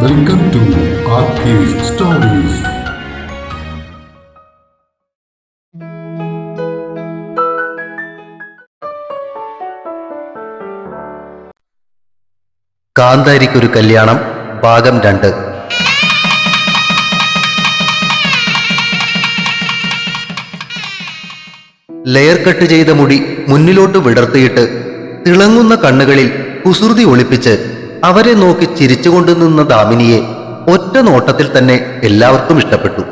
Welcome to stories കാന്താരിക്കൊരു കല്യാണം ഭാഗം രണ്ട്. ലെയർ കട്ട് ചെയ്ത മുടി മുന്നിലോട്ട് വിടർത്തിയിട്ട് തിളങ്ങുന്ന കണ്ണുകളിൽ കുസൃതി ഒളിപ്പിച്ച് അവരെ നോക്കി ചിരിച്ചുകൊണ്ട് നിന്ന ദാമിനിയെ ഒറ്റ നോട്ടത്തിൽ തന്നെ എല്ലാവർക്കും ഇഷ്ടപ്പെട്ടു.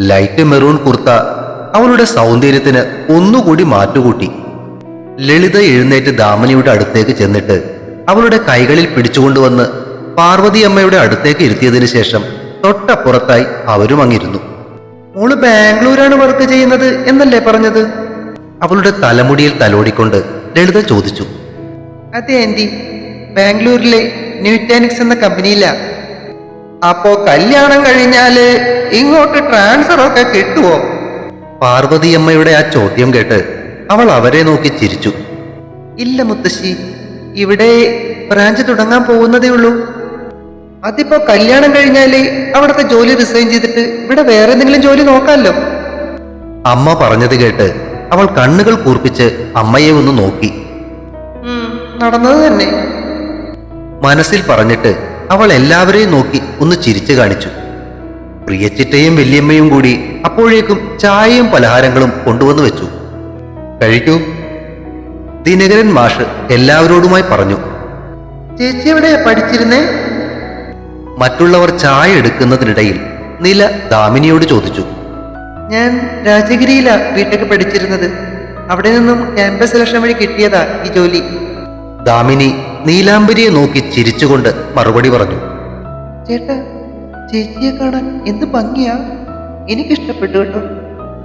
ലൈറ്റ് മെറൂൺ കുർത്ത അവളുടെ സൗന്ദര്യത്തിന് ഒന്നുകൂടി മാറ്റുകൂട്ടി. ലളിത എഴുന്നേറ്റ് ദാമിനിയുടെ അടുത്തേക്ക് ചെന്നിട്ട് അവളുടെ കൈകളിൽ പിടിച്ചുകൊണ്ടുവന്ന് പാർവതിയമ്മയുടെ അടുത്തേക്ക് ഇരുത്തിയതിനു ശേഷം തൊട്ടപ്പുറത്തായി അവരും അങ്ങിരുന്നു. മോൾ ബാംഗ്ലൂരാണ് വർക്ക് ചെയ്യുന്നത് എന്നല്ലേ പറഞ്ഞത്? അവളുടെ തലമുടിയിൽ തലോടിക്കൊണ്ട് ലളിത ചോദിച്ചു. അതെ ആന്റി. ബാംഗ്ലൂരിലെ ന്യൂറ്റാനിക്സ് എന്ന കമ്പനിയിലാ. അപ്പോ കല്യാണം കഴിഞ്ഞാൽ ഇങ്ങോട്ട് ട്രാൻസ്ഫർ ഒക്കെ കിട്ടുവോ? പാർവതി അമ്മയുടെ ആ ചോദ്യം കേട്ട് അവൾ അവരെ നോക്കി ചിരിച്ചു. ഇല്ല മുത്തശ്ശി ഇവിടെ ബ്രാഞ്ച് തുടങ്ങാൻ പോകുന്നതേ ഉള്ളൂ. അതിപ്പോ കല്യാണം കഴിഞ്ഞാൽ അവിടുത്തെ ജോലി റിസൈൻ ചെയ്തിട്ട് ഇവിടെ വേറെ എന്തെങ്കിലും ജോലി നോക്കാമല്ലോ അമ്മ പറഞ്ഞത് കേട്ട് അവൾ കണ്ണുകൾ കൂർപ്പിച്ച് അമ്മയെ ഒന്ന് നോക്കി. നടന്നത് തന്നെ. മനസ്സിൽ പറഞ്ഞിട്ട് അവൾ എല്ലാവരെയും നോക്കി ഒന്ന് ചിരിച്ചു കാണിച്ചു. പ്രിയച്ചിറ്റയും വല്യമ്മയും കൂടി അപ്പോഴേക്കും ചായയും പലഹാരങ്ങളും കൊണ്ടുവന്നു വെച്ചു. കഴിക്കൂ. ദിനകരൻ മാഷ് എല്ലാവരോടുമായി പറഞ്ഞു. ചേച്ചി എവിടെ പഠിച്ചിരുന്നേ? മറ്റുള്ളവർ ചായ എടുക്കുന്നതിനിടയിൽ നില ദാമിനിയോട് ചോദിച്ചു. ഞാൻ രാജഗിരിയിലാ ബിടെക് പഠിച്ചിരുന്നത്. അവിടെ നിന്നും ക്യാമ്പസ് സെലക്ഷൻ വഴി കിട്ടിയതാ ഈ ജോലി. ദാമിനി നീലാംബരിയെ നോക്കി ചിരിച്ചുകൊണ്ട് മറുപടി പറഞ്ഞു. ചേട്ടാ ചേച്ചിയെ കാണാൻ എന്ത് ഭംഗിയാ? എനിക്കിഷ്ടപ്പെട്ടു കേട്ടോ.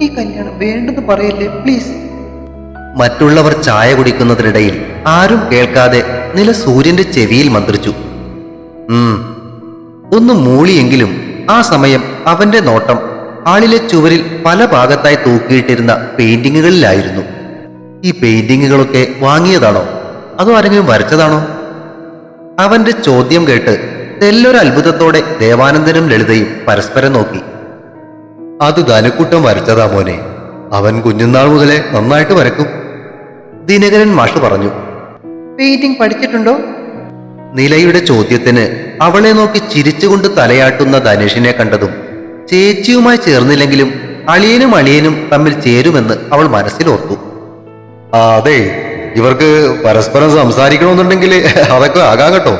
ഈ കല്യാണം വേണ്ടെന്ന് പറയല്ലേ പ്ലീസ്. മറ്റുള്ളവർ ചായ കുടിക്കുന്നതിനിടയിൽ ആരും കേൾക്കാതെ നില സൂര്യന്റെ ചെവിയിൽ മന്ത്രിച്ചു. ഒന്ന് മൂളിയെങ്കിലും ആ സമയം അവന്റെ നോട്ടം ഹാളിലെ ചുവരിൽ പല ഭാഗത്തായി തൂക്കിയിട്ടിരുന്ന പെയിന്റിങ്ങുകളിലായിരുന്നു. ഈ പെയിന്റിങ്ങുകളൊക്കെ വാങ്ങിയതാണോ? അതോ ആരെങ്കിലും വരച്ചതാണോ അവന്റെ ചോദ്യം കേട്ട് തെല്ലൊരു അത്ഭുതത്തോടെ ദേവാനന്ദനും ലളിതയും പരസ്പരം നോക്കി. അത് ധനക്കൂട്ടം വരച്ചതാ മോനെ. അവൻ കുഞ്ഞുനാൾ മുതലേ നന്നായിട്ട് വരക്കും ദിനകരൻ മാഷ് പറഞ്ഞു. പെയിന്റിംഗ് പഠിച്ചിട്ടുണ്ടോ? നിലയുടെ ചോദ്യത്തിന് അവളെ നോക്കി ചിരിച്ചുകൊണ്ട് തലയാട്ടുന്ന ധനുഷിനെ കണ്ടതും ചേച്ചിയുമായി ചേർന്നില്ലെങ്കിലും അളിയനും അളിയനും തമ്മിൽ ചേരുമെന്ന് അവൾ മനസ്സിലോർത്തു. ആ അതെ. ഇവർക്ക് പരസ്പരം സംസാരിക്കണമെന്നുണ്ടെങ്കിൽ അതൊക്കെ ആകാം കേട്ടോ.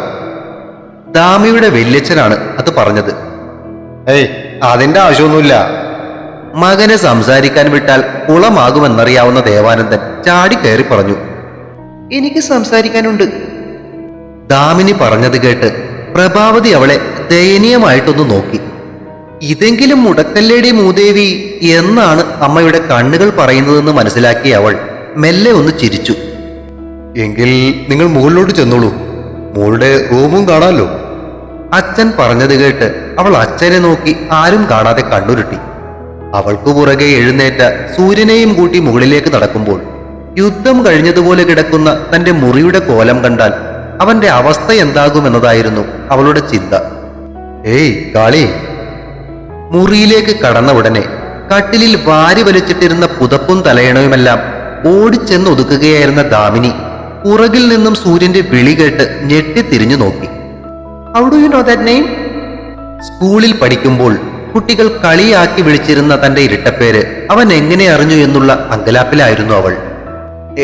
ദാമിയുടെ വല്യച്ഛനാണ് അത് പറഞ്ഞത്. ഏയ് അതിന്റെ ആവശ്യമൊന്നുമില്ല. മകനെ സംസാരിക്കാൻ വിട്ടാൽ കുളമാകുമെന്നറിയാവുന്ന ദേവാനന്ദൻ ചാടി കയറി പറഞ്ഞു. എനിക്ക് സംസാരിക്കാനുണ്ട്. ദാമിനി പറഞ്ഞത് കേട്ട് പ്രഭാവതി അവളെ ദയനീയമായിട്ടൊന്ന് നോക്കി. ഇതെങ്കിലും മുടക്കല്ലേടി മൂദേവി എന്നാണ് അമ്മയുടെ കണ്ണുകൾ പറയുന്നതെന്ന് മനസ്സിലാക്കിയ അവൾ മെല്ലെ ഒന്ന് ചിരിച്ചു. എങ്കിൽ നിങ്ങൾ മുകളിലോട്ട് ചെന്നോളൂ. മോളുടെ റൂമും കാണാമല്ലോ അച്ഛൻ പറഞ്ഞത് കേട്ട് അവൾ അച്ഛനെ നോക്കി ആരും കാണാതെ കണ്ണുരുട്ടി. അവൾക്കു പുറകെ എഴുന്നേറ്റ സൂര്യനെയും കൂട്ടി മുകളിലേക്ക് നടക്കുമ്പോൾ യുദ്ധം കഴിഞ്ഞതുപോലെ കിടക്കുന്ന തന്റെ മുറിയുടെ കോലം കണ്ടാൽ അവന്റെ അവസ്ഥ എന്താകുമെന്നതായിരുന്നു അവളുടെ ചിന്ത. ഏയ് കാളി. മുറിയിലേക്ക് കടന്ന ഉടനെ കട്ടിലിൽ വാരി വലിച്ചിട്ടിരുന്ന പുതപ്പും തലയണയുമെല്ലാം ഓടിച്ചെന്ന് ഒതുക്കുകയായിരുന്ന ദാമിനി പുറകിൽ നിന്നും സൂര്യന്റെ വിളി കേട്ട് ഞെട്ടിത്തിരിഞ്ഞു നോക്കി. How do you know that name സ്കൂളിൽ പഠിക്കുമ്പോൾ കുട്ടികൾ കളിയാക്കി വിളിച്ചിരുന്ന തന്റെ ഇരട്ടപ്പേര് അവൻ എങ്ങനെ അറിഞ്ഞു എന്നുള്ള അങ്കലാപ്പിലായിരുന്നു അവൾ.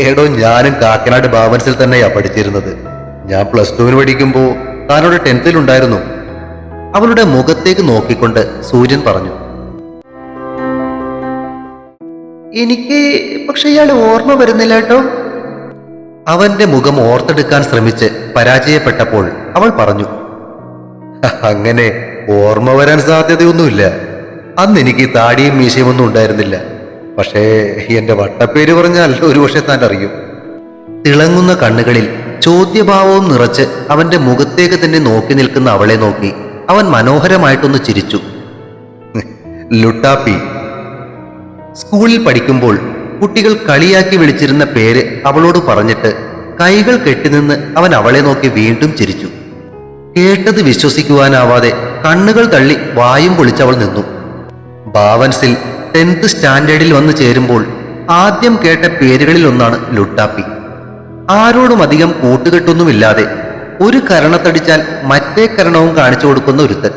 ഏടോ ഞാനും കാക്കനാട് ബാവൻസിൽ തന്നെയാ പഠിച്ചിരുന്നത്. ഞാൻ പ്ലസ് ടുവിന് പഠിക്കുമ്പോ താനോട് ടെൻത്തിലുണ്ടായിരുന്നു അവളുടെ മുഖത്തേക്ക് നോക്കിക്കൊണ്ട് സൂര്യൻ പറഞ്ഞു. എനിക്ക് പക്ഷെ ഇയാൾ ഓർമ്മ വരുന്നില്ല കേട്ടോ. അവന്റെ മുഖം ഓർത്തെടുക്കാൻ ശ്രമിച്ച് പരാജയപ്പെട്ടപ്പോൾ അവൾ പറഞ്ഞു അങ്ങനെ ഓർമ്മ വരാൻ സാധ്യതയൊന്നുമില്ല. അന്ന് എനിക്ക് താടിയും മീശയും ഒന്നും ഉണ്ടായിരുന്നില്ല. പക്ഷേ എന്റെ വട്ടപ്പേര് പറഞ്ഞാൽ ഒരുപക്ഷെ താൻ അറിയും തിളങ്ങുന്ന കണ്ണുകളിൽ ചോദ്യഭാവവും നിറച്ച് അവന്റെ മുഖത്തേക്ക് തന്നെ നോക്കി നിൽക്കുന്ന അവളെ നോക്കി അവൻ മനോഹരമായിട്ടൊന്ന് ചിരിച്ചു. ലുട്ടാപ്പി സ്കൂളിൽ പഠിക്കുമ്പോൾ കുട്ടികൾ കളിയാക്കി വിളിച്ചിരുന്ന പേര് അവളോട് പറഞ്ഞിട്ട് കൈകൾ കെട്ടിനിന്ന് അവൻ അവളെ നോക്കി വീണ്ടും ചിരിച്ചു. കേട്ടത് വിശ്വസിക്കുവാനാവാതെ കണ്ണുകൾ തള്ളി വായും പൊളിച്ചവൾ നിന്നു. ബാവൻസിൽ ടെൻത്ത് സ്റ്റാൻഡേർഡിൽ വന്നു ചേരുമ്പോൾ ആദ്യം കേട്ട പേരുകളിൽ ഒന്നാണ് ലുട്ടാപ്പി. ആരോടും അധികം കൂട്ടുകെട്ടൊന്നുമില്ലാതെ ഒരു കരണത്തടിച്ചാൽ മറ്റേ കരണവും കാണിച്ചു കൊടുക്കുന്ന ഒരുത്തൻ.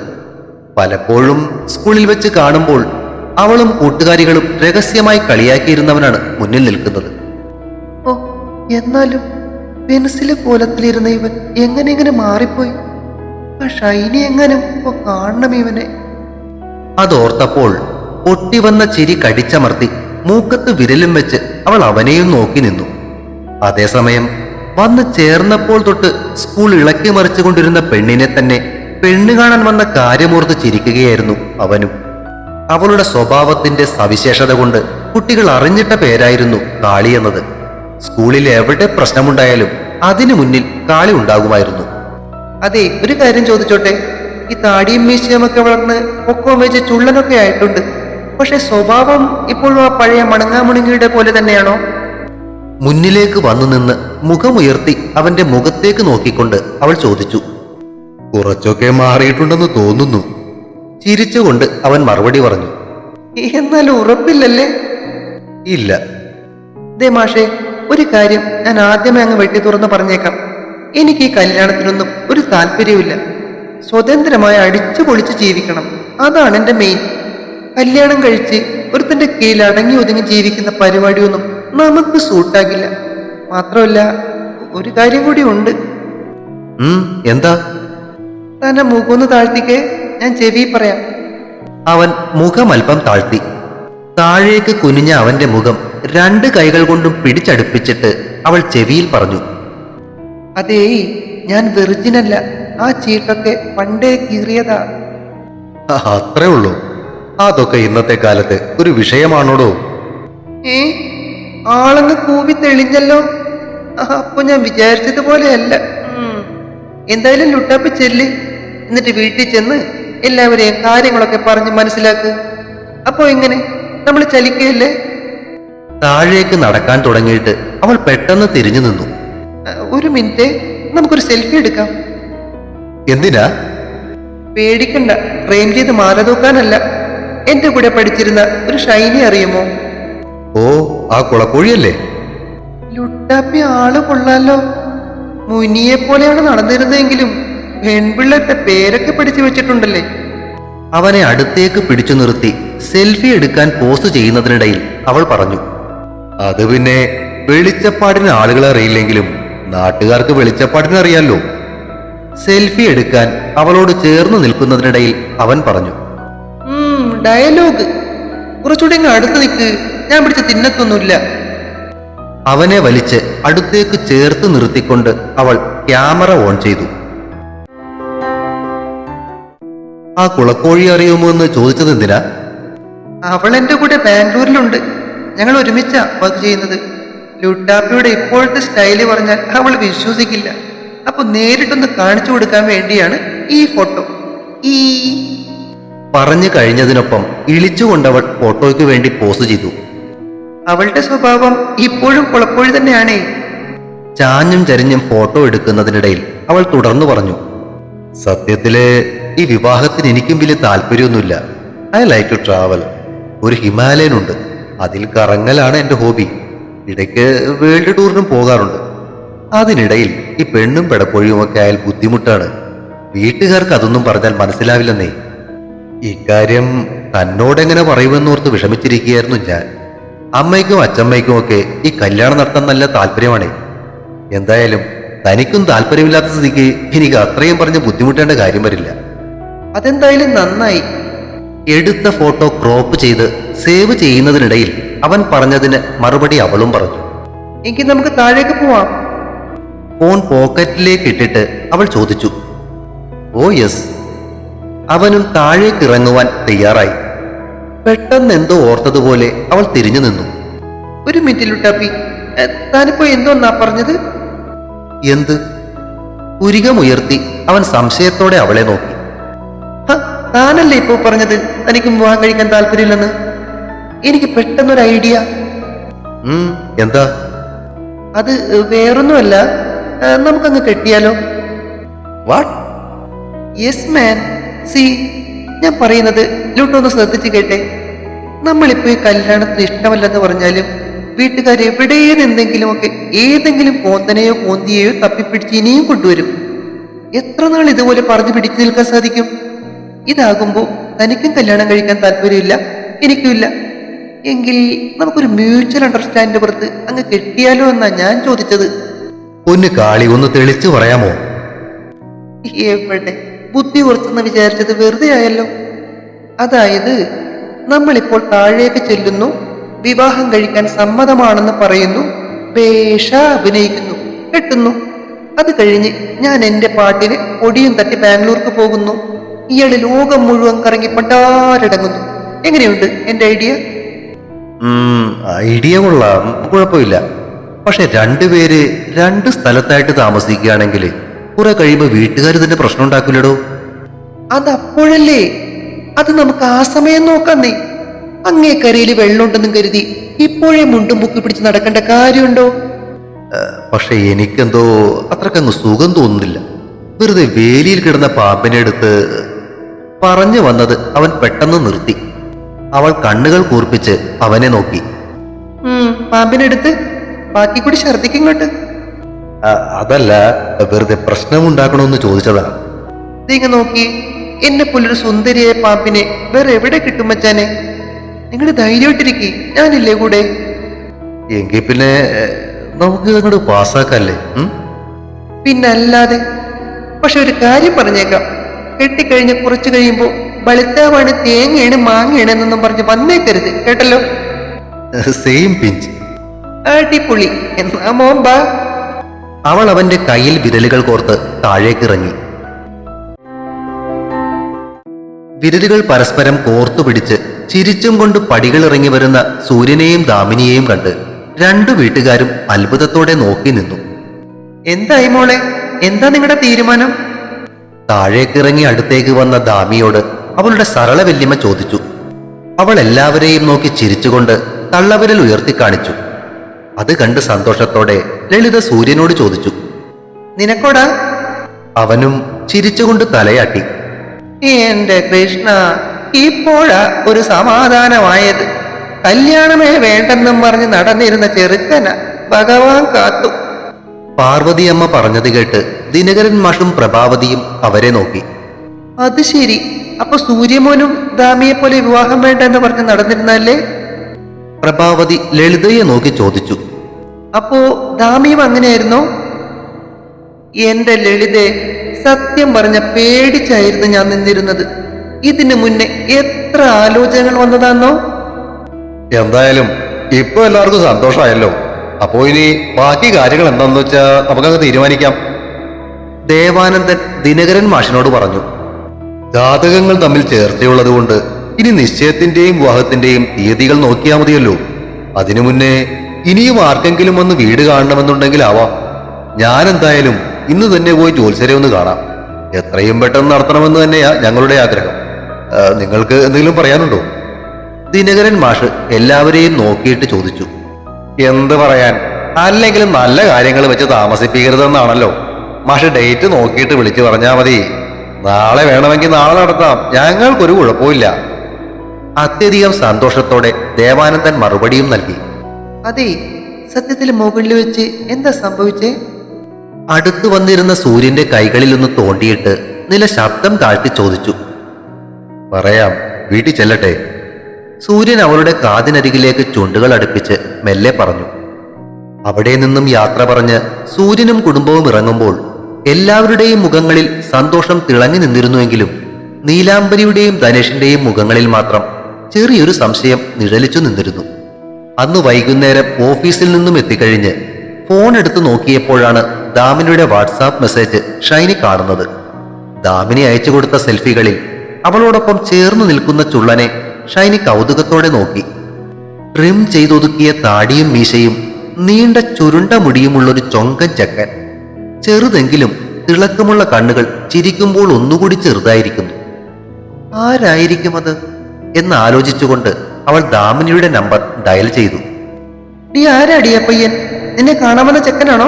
പലപ്പോഴും സ്കൂളിൽ വെച്ച് കാണുമ്പോൾ അവളും കൂട്ടുകാരികളും രഹസ്യമായി കളിയാക്കിയിരുന്നവനാണ് മുന്നിൽ നിൽക്കുന്നത്. ഓ എന്നാലും പെൻസിലെ കോലത്തിലിരുന്ന ഇവൻ എങ്ങനെ ഇങ്ങനെ മാറിപ്പോയി? ആ ഷൈനി എങ്ങനെ കാണണം ഇവനെ. അതോർത്തപ്പോൾ ഒട്ടിവന്ന ചിരി കടിച്ചമർത്തി മൂക്കത്ത് വിരലും വെച്ച് അവൾ അവനെയും നോക്കി നിന്നു. അതേസമയം വന്ന് ചേർന്നപ്പോൾ തൊട്ട് സ്കൂൾ ഇളക്കി മറിച്ചുകൊണ്ടിരുന്ന പെണ്ണിനെ തന്നെ പെണ്ണ് കാണാൻ വന്ന കാര്യമോർത്ത് ചിരിക്കുകയായിരുന്നു അവനും. അവളുടെ സ്വഭാവത്തിന്റെ സവിശേഷത കൊണ്ട് കുട്ടികൾ അറിഞ്ഞിട്ട പേരായിരുന്നു കാളി എന്നത്. സ്കൂളിൽ എവിടെ പ്രശ്നമുണ്ടായാലും അതിനു മുന്നിൽ കാളി ഉണ്ടാകുമായിരുന്നു. അതെ ഒരു കാര്യം ചോദിച്ചോട്ടെ? ഈ താടിയും മീശയുമൊക്കെ വളർന്ന് പൊക്കവും വെച്ച് ചുള്ളനൊക്കെ ആയിട്ടുണ്ട്. പക്ഷെ സ്വഭാവം ഇപ്പോഴും ആ പഴയ മണങ്ങാമുണങ്ങിയുടെ പോലെ തന്നെയാണോ? മുന്നിലേക്ക് വന്നു നിന്ന് മുഖമുയർത്തി അവന്റെ മുഖത്തേക്ക് നോക്കിക്കൊണ്ട് അവൾ ചോദിച്ചു. കുറച്ചൊക്കെ മാറിയിട്ടുണ്ടെന്ന് തോന്നുന്നു. ചിരിച്ചുകൊണ്ട് അവൻ മറുപടി പറഞ്ഞു എന്നാൽ ഉറപ്പില്ലല്ലേ? ഇല്ല. ദേ മാഷേ ഒരു കാര്യം ഞാൻ ആദ്യമേ അങ്ങ് വെട്ടി തുറന്ന് പറഞ്ഞേക്കാം. എനിക്ക് ഈ കല്യാണത്തിനൊന്നും ഒരു താല്പര്യമില്ല സ്വതന്ത്രമായി അടിച്ചു പൊളിച്ച് ജീവിക്കണം. അതാണ് എന്റെ മെയിൻ കല്യാണം കഴിച്ച് ഒരുത്തന്റെ കീഴിൽ അടങ്ങി ഒതുങ്ങി ജീവിക്കുന്ന പരിപാടിയൊന്നും നമുക്ക് സൂട്ടാകില്ല മാത്രമല്ല ഒരു കാര്യം കൂടി ഉണ്ട്. എന്താ? തന്നെ മൂക്കൊന്ന് താഴ്ത്തിക്കേ. ഞാൻ ചെവി പറയാം. അവൻ മുഖമൽപ്പം താഴ്ത്തി. താഴേക്ക് കുനിഞ്ഞ അവന്റെ മുഖം രണ്ട് കൈകൾ കൊണ്ടും പിടിച്ചടുപ്പിച്ചിട്ട് അവൾ ചെവിയിൽ പറഞ്ഞു. അതേ ഞാൻ വെറിജിനല്ല ആ ചീട്ടൊക്കെ പണ്ടേ കീറിയതാ. അത്രേ ഉള്ളൂ. അതൊക്കെ ഇന്നത്തെ കാലത്ത് ഒരു വിഷയമാണോടോ? ഏ? ആളങ്ങ് കൂവി തെളിഞ്ഞല്ലോ. അപ്പൊ ഞാൻ വിചാരിച്ചതുപോലെയല്ല. എന്തായാലും ലുട്ടാപ്പ് ചെല്ല്. എന്നിട്ട് വീട്ടിൽ ചെന്ന് എല്ലാവരെയും കാര്യങ്ങളൊക്കെ പറഞ്ഞ് മനസ്സിലാക്ക്. അപ്പോ എങ്ങനെ നമ്മൾ ചലിക്കയല്ലേ താഴേക്ക് നടക്കാൻ തുടങ്ങിയിട്ട് അവൾ പെട്ടെന്ന് തിരിഞ്ഞു നിന്നു. ഒരു മിനിറ്റ്. നമുക്കൊരു സെൽഫി എടുക്കാം. എന്തിനാ? പേടിക്കണ്ട. ഫ്രെയിം ചെയ്ത് മാല തൂക്കാനല്ല. എന്റെ കൂടെ പഠിച്ചിരുന്ന ഒരു ഷൈനി അറിയുമോ? ഓ ആ കുളക്കോഴിയല്ലേ ലുട്ടാപ്പി ആൾ കൊള്ളാലോ. മുനിയെ പോലെയാണ് നടന്നിരുന്നതെങ്കിലും പെൺപിള്ളത്തെ പേരൊക്കെ പിടിച്ചു വെച്ചിട്ടുണ്ടല്ലേ? അവനെ അടുത്തേക്ക് പിടിച്ചു നിർത്തി സെൽഫി എടുക്കാൻ പോസ്റ്റ് ചെയ്യുന്നതിനിടയിൽ അവൾ പറഞ്ഞു അത് പിന്നെ വെളിച്ചപ്പാടിന് ആളുകളെ അറിയില്ലെങ്കിലും നാട്ടുകാർക്ക് വെളിച്ചപ്പാടിന് അറിയാലോ? സെൽഫി എടുക്കാൻ അവളോട് ചേർന്ന് നിൽക്കുന്നതിനിടയിൽ അവൻ പറഞ്ഞു ഡയലോഗ്. കുറച്ചുകൂടി അടുത്ത് നിൽക്ക്. ഞാൻ പിടിച്ച തിന്നത്തൊന്നുമില്ല. അവനെ വലിച്ച് അടുത്തേക്ക് ചേർത്ത് നിർത്തിക്കൊണ്ട് അവൾ ക്യാമറ ഓൺ ചെയ്തു. ആ കുളക്കോഴി അറിയുമോ എന്ന് ചോദിച്ചത് എന്തിനാ? അവൾ എന്റെ കൂടെ ബാംഗ്ലൂരിലുണ്ട്. ഞങ്ങൾ ഒരുമിച്ചാ വർക്ക് ചെയ്യുന്നത്. ലുട്ടാപ്പിയുടെ ഇപ്പോഴത്തെ സ്റ്റൈൽ പറഞ്ഞാൽ അവൾ വിശ്വസിക്കില്ല. അപ്പൊ നേരിട്ടൊന്ന് കാണിച്ചു കൊടുക്കാൻ വേണ്ടിയാണ് ഈ ഫോട്ടോ ഈ പറഞ്ഞു കഴിഞ്ഞതിനൊപ്പം ഇളിച്ചുകൊണ്ടവൾ ഫോട്ടോയ്ക്ക് വേണ്ടി പോസ് ചെയ്തു. അവളുടെ സ്വഭാവം ഇപ്പോഴും കുളപ്പോഴി തന്നെയാണേ. ചാഞ്ഞും ചരിഞ്ഞും ഫോട്ടോ എടുക്കുന്നതിനിടയിൽ അവൾ തുടർന്നു പറഞ്ഞു സത്യത്തിൽ ഈ വിവാഹത്തിന് എനിക്കും വലിയ താല്പര്യമൊന്നുമില്ല. ഐ ലൈക്ക് ടു ട്രാവൽ ഒരു ഹിമാലയൻ ഉണ്ട് അതിൽ കറങ്ങലാണ് എന്റെ ഹോബി. ഇടയ്ക്ക് വേൾഡ് ടൂറിനും പോകാറുണ്ട്. അതിനിടയിൽ ഈ പെണ്ണും പെടപ്പൊഴിയും ഒക്കെ ആയാൽ ബുദ്ധിമുട്ടാണ്. വീട്ടുകാർക്ക് അതൊന്നും പറഞ്ഞാൽ മനസ്സിലാവില്ലെന്നേ. ഇക്കാര്യം തന്നോടെങ്ങനെ പറയുമെന്നോർത്ത് വിഷമിച്ചിരിക്കുകയായിരുന്നു ഞാൻ. അമ്മയ്ക്കും അച്ചമ്മയ്ക്കും ഒക്കെ ഈ കല്യാണം നടത്താൻ നല്ല താല്പര്യമാണേ. എന്തായാലും തനിക്കും താല്പര്യമില്ലാത്ത സ്ഥിതിക്ക് എനിക്ക് അത്രയും പറഞ്ഞ് ബുദ്ധിമുട്ടേണ്ട കാര്യം വരില്ല. അതെന്തായാലും നന്നായി. എടുത്ത ഫോട്ടോ ക്രോപ്പ് ചെയ്ത് സേവ് ചെയ്യുന്നതിനിടയിൽ അവൻ പറഞ്ഞതിന് മറുപടി അവളും പറഞ്ഞു. എങ്കിൽ നമുക്ക് താഴേക്ക് പോവാം. ഫോൺ പോക്കറ്റിലേക്ക് ഇട്ടിട്ട് അവൾ ചോദിച്ചു. ഓ യെസ് അവനും താഴേക്ക് ഇറങ്ങുവാൻ തയ്യാറായി. പെട്ടെന്ന് എന്തോ ഓർത്തതുപോലെ അവൾ തിരിഞ്ഞു നിന്നു. ഒരു മിനിറ്റ് ലുട്ടാപ്പി താനിപ്പോ എന്തോന്നാ പറഞ്ഞത്? എന്ത്? പുരികമുയർത്തി അവൻ സംശയത്തോടെ അവളെ നോക്കി. താനല്ലേ ഇപ്പോ പറഞ്ഞത്? തനിക്ക് വിവാഹം കഴിക്കാൻ താല്പര്യമില്ലെന്ന്. എനിക്ക് പെട്ടെന്നൊരു ഐഡിയ. എന്താ? അത് വേറൊന്നുമല്ല. നമുക്കങ്ങ് കെട്ടിയാലോ? വാട്ട് യെസ് മാൻ സി ഞാൻ പറയുന്നത് ലൂട്ടൊന്ന് ശ്രദ്ധിച്ച് കേട്ടെ. നമ്മളിപ്പോ ഈ കല്യാണത്തിന് ഇഷ്ടമല്ലെന്ന് പറഞ്ഞാലും വീട്ടുകാർ എവിടെ നിന്നെങ്കിലുമൊക്കെ ഏതെങ്കിലും കോന്തനെയോ കോന്തിയെയോ തപ്പിപ്പിടിച്ച് ഇനിയും കൊണ്ടുവരും. എത്ര നാൾ ഇതുപോലെ പറഞ്ഞു പിടിച്ചു നിൽക്കാൻ സാധിക്കും? ഇതാകുമ്പോ തനിക്കും കല്യാണം കഴിക്കാൻ താല്പര്യമില്ല എനിക്കുമില്ല. എങ്കിൽ നമുക്കൊരു മ്യൂച്വൽ അണ്ടർസ്റ്റാൻഡിന്റെ പുറത്ത് അങ്ങ് കെട്ടിയാലോ എന്നാ ഞാൻ ചോദിച്ചത്. ഒന്ന് കാളി ഒന്ന് തെളിച്ചു പറയാമോ? എവിടെ? ബുദ്ധി കുറച്ചെന്ന് വിചാരിച്ചത് വെറുതെ ആയല്ലോ. അതായത് നമ്മളിപ്പോൾ താഴേക്ക് ചെല്ലുന്നു വിവാഹം കഴിക്കാൻ സമ്മതമാണെന്ന് പറയുന്നു പേഷ അഭിനയിക്കുന്നു കെട്ടുന്നു. അത് കഴിഞ്ഞ് ഞാൻ എന്റെ പാട്ടിന് ഒടിയും തട്ടി ബാംഗ്ലൂർക്ക് പോകുന്നു. ഇയാൾ ലോകം മുഴുവൻ കറങ്ങി പണ്ടാരടങ്ങുന്നു. എങ്ങനെയുണ്ട്? എന്റെ ഐഡിയ? ഐഡിയ കൊള്ളാം. കുഴപ്പമില്ല. പക്ഷെ രണ്ടുപേര് രണ്ട് സ്ഥലത്തായിട്ട് താമസിക്കുകയാണെങ്കിൽ കുറെ കഴിയുമ്പോ വീട്ടുകാർ തന്നെ പ്രശ്നം ഉണ്ടാക്കില്ലടോ. അതപ്പോഴല്ലേ അത് നമുക്ക് ആ സമയം നോക്കാം നീ അങ്ങേ കരയിൽ വെള്ളമുണ്ടെന്നും കരുതി ഇപ്പോഴേ മുണ്ടും പൊക്കി പിടിച്ച് നടക്കേണ്ട കാര്യമുണ്ടോ? പക്ഷെ എനിക്കെന്തോ അത്രക്കങ്ങ് സുഖം തോന്നുന്നില്ല. വെറുതെ വേലിയിൽ കിടന്ന പാമ്പിനെ എടുത്ത് പറഞ്ഞു വന്നത് അവൻ പെട്ടെന്ന് നിർത്തി. അവൾ കണ്ണുകൾ കൂർപ്പിച്ച് അവനെ നോക്കി. പാമ്പിനെടുത്ത്. ബാക്കി കൂടി ഛർദിക്കിങ്ങോട്ട് "അ, അതല്ല വെറുതെ പ്രശ്നമുണ്ടാക്കണമെന്ന് ചോദിച്ചതാണ് നിങ്ങൾ നോക്കി. എന്നെ പോലൊരു സുന്ദരിയായ പാമ്പിനെ വേറെ എവിടെ കിട്ടും മച്ചാനെ നിങ്ങൾ ധൈര്യമായിട്ടിരിക്കെ. ഞാനില്ലേ കൂടെ? എങ്കിൽ പിന്നെ നമുക്ക് അങ്ങോട്ട് പാസ്സാക്കല്ലേ? പിന്നല്ലാതെ പക്ഷെ ഒരു കാര്യം പറഞ്ഞേക്കാം. കെട്ടിക്കഴിഞ്ഞ് കുറച്ചു കഴിയുമ്പോ വെളുത്താവാണ് തേങ്ങയാണ് മാങ്ങയാണ് എന്നൊന്നും പറഞ്ഞ് വന്നേക്കരുത്. കേട്ടല്ലോ? Same pinch. അടിപൊളി. എന്നാ മോമ്പ? അവൾ അവന്റെ കയ്യിൽ വിരലുകൾ കോർത്ത് താഴേക്കിറങ്ങി. വിരലുകൾ പരസ്പരം കോർത്തു പിടിച്ച് ചിരിച്ചും കൊണ്ട് പടികൾ ഇറങ്ങി വരുന്ന സൂര്യനെയും ദാമിനിയെയും കണ്ട് രണ്ടു വീട്ടുകാരും അത്ഭുതത്തോടെ നോക്കി നിന്നു. എന്തായി മോളെ? എന്താ നിങ്ങളുടെ തീരുമാനം? താഴേക്കിറങ്ങി അടുത്തേക്ക് വന്ന ദാമിയോട് അവളുടെ സരള വല്യമ്മ ചോദിച്ചു. അവൾ എല്ലാവരെയും നോക്കി ചിരിച്ചുകൊണ്ട് തള്ളവിരൽ ഉയർത്തി കാണിച്ചു. അത് കണ്ട് സന്തോഷത്തോടെ ലളിത സൂര്യനോട് ചോദിച്ചു. നിനക്കോടാ? അവനും ചിരിച്ചുകൊണ്ട് തലയാട്ടി. എന്റെ കൃഷ്ണ ഇപ്പോഴാ ഒരു സമാധാനമായത്. കല്യാണമേ വേണ്ടെന്നും പറഞ്ഞ് നടന്നിരുന്ന ചെറുക്കന ഭഗവാൻ കാത്തു. പാർവതിയമ്മ പറഞ്ഞത് കേട്ട് ദിനകരൻ മാഷും പ്രഭാവതിയും അവരെ നോക്കി. അത് ശരി. അപ്പൊ സൂര്യമോനും ദാമിയെ പോലെ വിവാഹം വേണ്ട എന്ന് പറഞ്ഞ് നടന്നിരുന്നല്ലേ പ്രഭാവതി ലളിതയെ നോക്കി ചോദിച്ചു. അപ്പോ ദാമിയും അങ്ങനെയായിരുന്നോ? എന്റെ ലളിതെ സത്യം പറഞ്ഞ പേടിച്ചായിരുന്നു ഞാൻ നിന്നിരുന്നത്. ഇതിനു മുന്നേ എത്ര ആലോചനകൾ വന്നതാന്നോ? എന്തായാലും ഇപ്പൊ എല്ലാവർക്കും സന്തോഷമായല്ലോ. അപ്പോ ഇനി ബാക്കി കാര്യങ്ങൾ എന്താന്ന് വെച്ചാ നമുക്കങ്ങ് തീരുമാനിക്കാം. ദേവാനന്ദൻ ദിനകരൻ മാഷിനോട് പറഞ്ഞു ജാതകങ്ങൾ തമ്മിൽ ചേർച്ചയുള്ളത് കൊണ്ട് ഇനി നിശ്ചയത്തിന്റെയും വിവാഹത്തിന്റെയും തീയതികൾ നോക്കിയാൽ മതിയല്ലോ. അതിനു മുന്നേ ഇനിയും ആർക്കെങ്കിലും വന്ന് വീട് കാണണമെന്നുണ്ടെങ്കിൽ ആവാം. ഞാൻ എന്തായാലും ഇന്ന് തന്നെ പോയി ജോത്സരെ ഒന്ന് കാണാം. എത്രയും പെട്ടെന്ന് നടത്തണമെന്ന് തന്നെയാ ഞങ്ങളുടെ ആഗ്രഹം. നിങ്ങൾക്ക് എന്തെങ്കിലും പറയാനുണ്ടോ? ദിനകരൻ മാഷ് എല്ലാവരെയും നോക്കിയിട്ട് ചോദിച്ചു. എന്ത് പറയാൻ? അല്ലെങ്കിലും നല്ല കാര്യങ്ങൾ വെച്ച് താമസിപ്പിക്കരുതെന്നാണല്ലോ. മാഷ് ഡേറ്റ് നോക്കിയിട്ട് വിളിച്ചു പറഞ്ഞാൽ മതി. നാളെ വേണമെങ്കിൽ നാളെ നടത്താം. ഞങ്ങൾക്കൊരു കുഴപ്പമില്ല അത്യധികം സന്തോഷത്തോടെ ദേവാനന്ദൻ മറുപടിയും നൽകി. അതെ സത്യത്തിൽ മുകളിൽ വെച്ച് എന്താ സംഭവിച്ചേ? അടുത്തു വന്നിരുന്ന സൂര്യന്റെ കൈകളിൽ ഒന്ന് തോണ്ടിയിട്ട് നില ശബ്ദം താഴ്ത്തി ചോദിച്ചു. പറയാം വീട്ടിൽ ചെല്ലട്ടെ. സൂര്യൻ അവളുടെ കാതിനരികിലേക്ക് ചുണ്ടുകൾ അടുപ്പിച്ച് മെല്ലെ പറഞ്ഞു. അവിടെ നിന്നും യാത്ര പറഞ്ഞ് സൂര്യനും കുടുംബവും ഇറങ്ങുമ്പോൾ എല്ലാവരുടെയും മുഖങ്ങളിൽ സന്തോഷം തിളങ്ങി നിന്നിരുന്നുവെങ്കിലും നീലാംബരിയുടെയും ധനേഷിന്റെയും മുഖങ്ങളിൽ മാത്രം ചെറിയൊരു സംശയം നിഴലിച്ചു നിന്നിരുന്നു. അന്ന് വൈകുന്നേരം ഓഫീസിൽ നിന്നും എത്തിക്കഴിഞ്ഞ് ഫോൺ എടുത്ത് നോക്കിയപ്പോഴാണ് ദാമിനിയുടെ വാട്സാപ്പ് മെസ്സേജ് ഷൈനി കാണുന്നത്. ദാമിനി അയച്ചു കൊടുത്ത സെൽഫികളിൽ അവളോടൊപ്പം ചേർന്ന് നിൽക്കുന്ന ചുള്ളനെ ഷൈനി കൗതുകത്തോടെ നോക്കി. ട്രിം ചെയ്തൊതുക്കിയ താടിയും മീശയും നീണ്ട ചുരുണ്ട മുടിയുമുള്ളൊരു ചൊങ്കൻ ചക്കൻ. ചെറുതെങ്കിലും തിളക്കമുള്ള കണ്ണുകൾ ചിരിക്കുമ്പോൾ ഒന്നുകൂടി ചെറുതായിരിക്കുന്നു. ആരായിരിക്കും അത് എന്ന് ആലോചിച്ചുകൊണ്ട് അവൾ ദാമിനിയുടെ നമ്പർ ഡയൽ ചെയ്തു. നീ ആരാടിയ പയ്യൻ നിന്നെ കാണാമെന്ന ചെക്കനാണോ?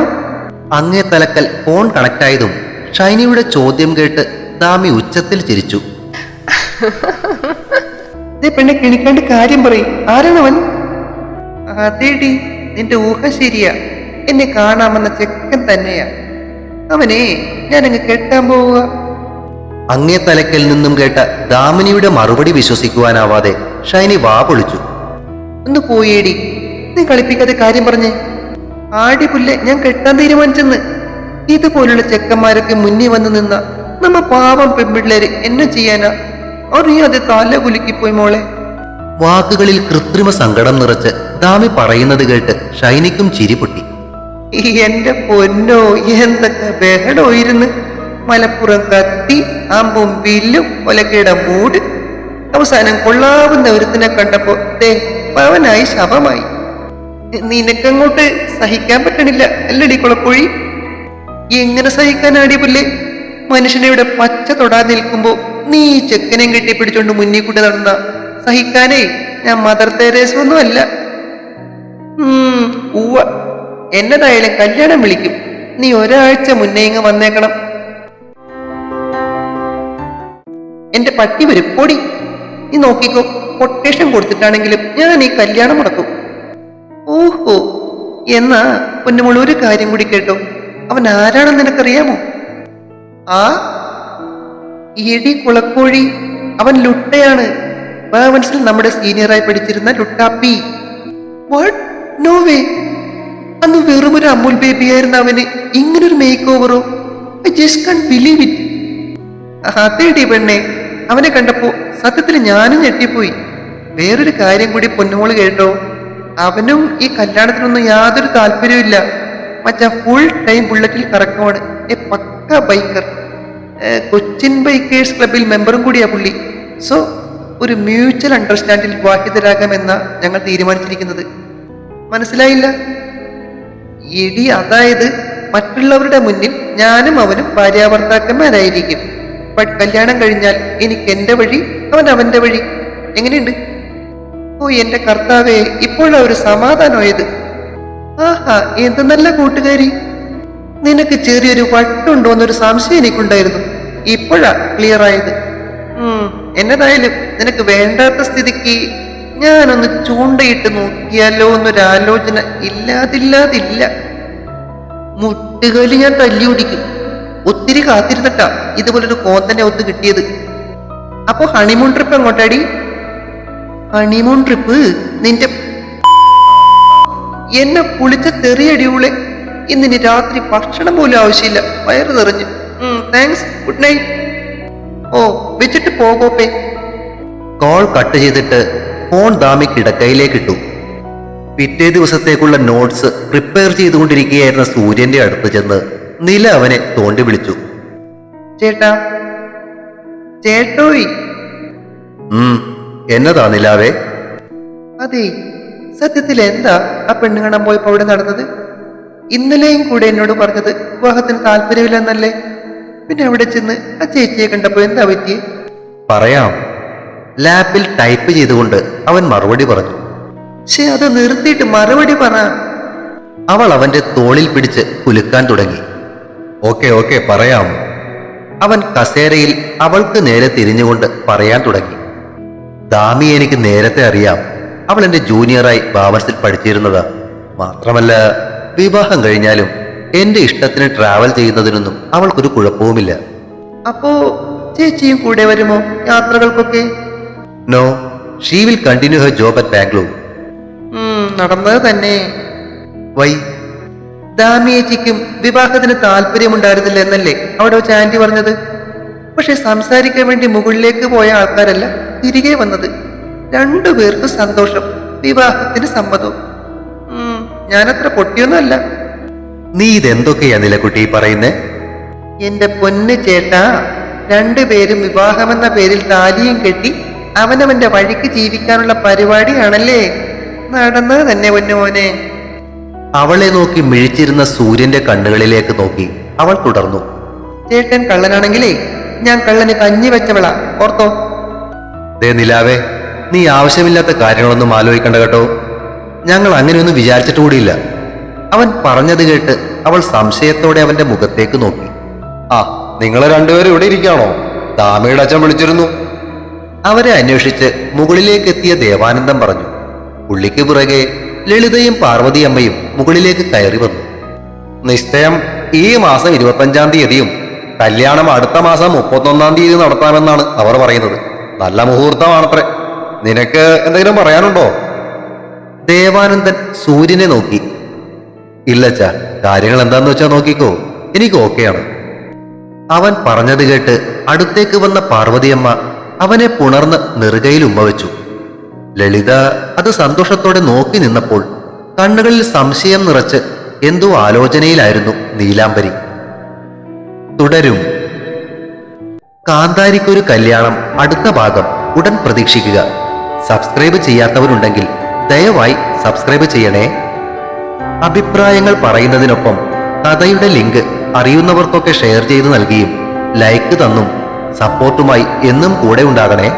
അങ്ങേ തലക്കൽ ഫോൺ കണക്ട് ആയതും ഷൈനിയുടെ ചോദ്യം കേട്ട് ദാമി ഉച്ചത്തിൽ ചിരിച്ചു. ദേ പെണ്ണെ കിണിക്കാണ്ട് കാര്യം പറയും. ആരാണവൻ? അതേടി നിന്റെ ഊഹ ശരിയാ. എന്നെ കാണാമെന്ന ചെക്കൻ തന്നെയാ. അവനെ ഞാൻ അങ്ങ് കെട്ടാൻ പോവുക. അങ്ങേ തലക്കൽ നിന്നും കേട്ട ദാമിനിയുടെ മറുപടി വിശ്വസിക്കുവാനാവാതെ ഷൈനി വാ പൊളിച്ചു. ഒന്ന് പോയേടി. നീ കളിപ്പിക്കാതെ കാര്യം പറഞ്ഞേ. ആടി പുല്ലെ ഞാൻ കെട്ടാൻ തീരുമാനിച്ചെന്ന്. ഇതുപോലുള്ള ചെക്കന്മാരൊക്കെ മുന്നിൽ വന്ന് നിന്ന നമ്മ പാവം പെൺപിള്ളേര് എന്നെ ചെയ്യാനാ. അറിയാതെ തല കുലുക്കിപ്പോയി മോളെ. വാക്കുകളിൽ കൃത്രിമ സങ്കടം നിറച്ച് ദാമി പറയുന്നത് കേട്ട് ഷൈനിക്കും ചിരി പൊട്ടി. എന്റെ പൊന്നോ എന്തൊക്കെ ബഹളോ ഇരുന്ന്. മലപ്പുറം കത്തി അമ്പും വില്ലും ഒലക്കയുടെ മൂട്. അവസാനം കൊള്ളാവുന്ന ഒരുത്തിനെ കണ്ടപ്പോ ദേ പവനായി ശവമായി. നിനക്കങ്ങോട്ട് സഹിക്കാൻ പറ്റണില്ല അല്ലടി കുളപ്പൊഴി. എങ്ങനെ സഹിക്കാനാടി പുല്ലേ? മനുഷ്യനെ ഇവിടെ പച്ച തൊടാതെ നിൽക്കുമ്പോ നീ ഈ ചെക്കനെയും കെട്ടി പിടിച്ചോണ്ട് മുന്നിൽ കൂട്ടി നടന്ന സഹിക്കാനേ ഞാൻ മദർ തേരേസൊന്നും അല്ല. ഉവ്വ. എന്നതായാലും കല്യാണം വിളിക്കും. നീ ഒരാഴ്ച മുന്നേ ഇങ്ങ് വന്നേക്കണം. എന്റെ പട്ടി വരും. പൊടി. നീ നോക്കിക്കോ. കൊട്ടേഷൻ കൊടുത്തിട്ടാണെങ്കിലും ഞാൻ ഈ കല്യാണം നടക്കും. ഓഹോ. എന്നാ പൊന്നുമോൾ ഒരു കാര്യം കൂടി കേട്ടോ. അവൻ ആരാണെന്ന് നിനക്കറിയാമോ? ആ? ഇടി കുളക്കോഴി. അവൻ ലുട്ടയാണ്. ബാവൻസിൽ നമ്മുടെ സീനിയറായി പഠിച്ചിരുന്ന ലുട്ടാപ്പി. നോ വേ അന്ന് വെറും ഒരു അമൂൽ ബേബി ആയിരുന്ന അവന്. ഇങ്ങനൊരു മേക്ക് ഓവറോ ഐ ജസ്റ്റ് ബിലീവ് ഇറ്റ് അതേടി പെണ്ണെ. അവനെ കണ്ടപ്പോ സത്യത്തിൽ ഞാനും ഞെട്ടിപ്പോയി. വേറൊരു കാര്യം കൂടി പൊന്നുമോൾ കേട്ടോ. അവനും ഈ കല്യാണത്തിനൊന്നും യാതൊരു താല്പര്യമില്ല മച്ചാ ഫുൾ ടൈം ബുള്ളറ്റിൽ കറക്കമാണ്. A pakka biker Cochin bikers ക്ലബിൽ മെമ്പറും കൂടിയാ പുള്ളി. സോ ഒരു മ്യൂച്വൽ അണ്ടർസ്റ്റാൻഡിൽ വിവാഹിതരാകാമെന്ന ഞങ്ങൾ തീരുമാനിച്ചിരിക്കുന്നത്. മനസ്സിലായില്ല? ഇടി അതായത് മറ്റുള്ളവരുടെ മുന്നിൽ ഞാനും അവനും ഭാര്യാഭർത്താക്കന്മാരായിരിക്കും. ബട്ട് കല്യാണം കഴിഞ്ഞാൽ എനിക്ക് എന്റെ വഴി അവൻ അവന്റെ വഴി. എങ്ങനെയുണ്ട്? ഓ എന്റെ കർത്താവേ ഇപ്പോഴാ ഒരു സമാധാനമായത്. ആഹാ എന്ത് നല്ല കൂട്ടുകാരി. നിനക്ക് ചെറിയൊരു വട്ടുണ്ടോ എന്നൊരു സംശയം എനിക്കുണ്ടായിരുന്നു. ഇപ്പോഴാ ക്ലിയർ ആയത്. എന്നതായാലും നിനക്ക് വേണ്ടാത്ത സ്ഥിതിക്ക് ഞാനൊന്ന് ചൂണ്ടയിട്ട് നോക്കിയാലോ എന്നൊരു ആലോചന ഇല്ലാതില്ലാതില്ല. മുട്ടുകൽ ഞാൻ തല്ലി ഓടിക്കും ഒത്തിരി കാത്തിരുന്നിട്ടാ ഇതുപോലൊരു കോന്തനെ ഒത്ത് കിട്ടിയത്. അപ്പൊ ഹണിമൂൺ ട്രിപ്പ് എങ്ങോട്ടാടി? ഹണിമൂൺ ട്രിപ്പ് നിന്റെ എന്നെ കുളിച്ച തെറിയടിയുളെ ഇന്നിനി രാത്രി ഭക്ഷണം പോലും ആവശ്യമില്ല. വയറ് നിറഞ്ഞു. താങ്ക്സ് ഗുഡ് നൈറ്റ് ഓ വെച്ചിട്ട് പോകോപ്പേ കോൾ കട്ട് ചെയ്തിട്ട് ഫോൺ ദാമി കിടക്കയിലേക്ക് ഇട്ടു. പിറ്റേ ദിവസത്തേക്കുള്ള നോട്ട്സ് പ്രിപ്പയർ ചെയ്തുകൊണ്ടിരിക്കുകയായിരുന്ന സൂര്യന്റെ അടുത്ത് ചെന്ന് നില അവനെ തോണ്ടി വിളിച്ചു. ചേട്ടാ ചേട്ടോയ്. എന്നതാ നിലാവേ? അതെ സത്യത്തിൽ എന്താ ആ പെണ്ണുകാണാൻ പോയപ്പോ അവിടെ നടന്നത്? ഇന്നലെയും കൂടെ എന്നോട് പറഞ്ഞത് വിവാഹത്തിന് താല്പര്യമില്ലെന്നല്ലേ? പിന്നെ അവിടെ ചെന്ന് ആ ചേച്ചിയെ കണ്ടപ്പോ എന്താ പറ്റി പറയാം. ലാപ്പിൽ ടൈപ്പ് ചെയ്തുകൊണ്ട് അവൻ മറുപടി പറഞ്ഞു. പക്ഷെ അത് നിർത്തിയിട്ട് മറുപടി പറ. അവൾ അവന്റെ തോളിൽ പിടിച്ച് കുലുക്കാൻ തുടങ്ങി. ഓക്കെ ഓക്കെ പറയാം. അവൻ കസേരയിൽ അവൾക്ക് നേരെ തിരിഞ്ഞുകൊണ്ട് പറയാൻ തുടങ്ങി. ദാമി എനിക്ക് നേരത്തെ അറിയാം. അവൾ എന്റെ ജൂനിയറായി ബാവർസിൽ പഠിച്ചിരുന്നതാ. മാത്രമല്ല വിവാഹം കഴിഞ്ഞാലും എന്റെ ഇഷ്ടത്തിന് ട്രാവൽ ചെയ്യുന്നതിനൊന്നും അവൾക്കൊരു കുഴപ്പവുമില്ല. അപ്പോ ചേച്ചിയും കൂടെ വരുമോ യാത്രകൾക്കൊക്കെ? No she will continue her job at Bangalore നടന്നത് തന്നെ. വൈ ദാമിയേച്ചിക്കും വിവാഹത്തിന് താല്പര്യമുണ്ടായിരുന്നില്ല എന്നല്ലേ അവിടെ വെച്ച് ആന്റി പറഞ്ഞത്? പക്ഷെ സംസാരിക്കാൻ വേണ്ടി മുകളിലേക്ക് പോയ ആൾക്കാരല്ല തിരികെ വന്നത്. രണ്ടുപേർക്കും സന്തോഷം വിവാഹത്തിന് സമ്മതവും. ഞാനത്ര പൊട്ടിയൊന്നുമല്ല. നീ ഇതെന്തൊക്കെയാ നിലക്കുട്ടി പറയുന്നേ? എന്റെ പൊന്ന് ചേട്ടാ രണ്ടുപേരും വിവാഹമെന്ന പേരിൽ താലിയും കെട്ടി അവനവന്റെ വഴിക്ക് ജീവിക്കാനുള്ള പരിപാടിയാണല്ലേ? നടന്നത് തന്നെ പൊന്നുമോനെ. അവളെ നോക്കി മിഴിച്ചിരുന്ന സൂര്യന്റെ കണ്ണുകളിലേക്ക് നോക്കി അവൾ തുടർന്നു. ചേട്ടൻ കള്ളനാണെങ്കിലേ ഞാൻ കള്ളന് കഞ്ഞി വെച്ചവളാ. ഓർത്തോ. ദേ നിലാവേ നീ ആവശ്യമില്ലാത്ത കാര്യങ്ങളൊന്നും ആലോചിക്കണ്ട കേട്ടോ. ഞങ്ങൾ അങ്ങനെയൊന്നും വിചാരിച്ചിട്ട് കൂടിയില്ല. അവൻ പറഞ്ഞത് കേട്ട് അവൾ സംശയത്തോടെ അവന്റെ മുഖത്തേക്ക് നോക്കി. ആ നിങ്ങൾ രണ്ടുപേരും ഇവിടെ ഇരിക്കാണോ ദാമയുടെ അച്ഛൻ വിളിച്ചിരുന്നു. അവരെ അന്വേഷിച്ച് മുകളിലേക്ക് എത്തിയ ദേവാനന്ദം പറഞ്ഞു. പുള്ളിക്ക് പിറകെ ലളിതയും പാർവതിയമ്മയും മുകളിലേക്ക് കയറി വന്നു. നിശ്ചയം ഈ മാസം ഇരുപത്തഞ്ചാം തീയതിയും കല്യാണം അടുത്ത മാസം മുപ്പത്തൊന്നാം തീയതി നടത്താമെന്നാണ് അവർ പറയുന്നത്. നല്ല മുഹൂർത്തമാണത്രേ. നിനക്ക് എന്തെങ്കിലും പറയാനുണ്ടോ? ദേവാനന്ദൻ സൂര്യനെ നോക്കി. ഇല്ലച്ച കാര്യങ്ങൾ എന്താന്ന് വെച്ചാ നോക്കിക്കോ. എനിക്ക് ഓക്കെയാണ്. അവൻ പറഞ്ഞത് കേട്ട് അടുത്തേക്ക് വന്ന പാർവതിയമ്മ അവനെ പുണർന്ന് നെറുകയിൽ ഉമ്മ വെച്ചു ലളിത അത് സന്തോഷത്തോടെ നോക്കി നിന്നപ്പോൾ കണ്ണുകളിൽ സംശയം നിറച്ച് എന്തോ ആലോചനയിലായിരുന്നു നീലാംബരി. തുടരും. കാന്താരിക്കൊരു കല്യാണം അടുത്ത ഭാഗം ഉടൻ പ്രതീക്ഷിക്കുക. സബ്സ്ക്രൈബ് ചെയ്യാത്തവരുണ്ടെങ്കിൽ ദയവായി സബ്സ്ക്രൈബ് ചെയ്യണേ. അഭിപ്രായങ്ങൾ പറയുന്നതിനൊപ്പം കഥയുടെ ലിങ്ക് അറിയുന്നവർക്കൊക്കെ ഷെയർ ചെയ്തു നൽകിയും ലൈക്ക് തന്നും സപ്പോർട്ടുമായി എന്നും കൂടെ ഉണ്ടാകണേ.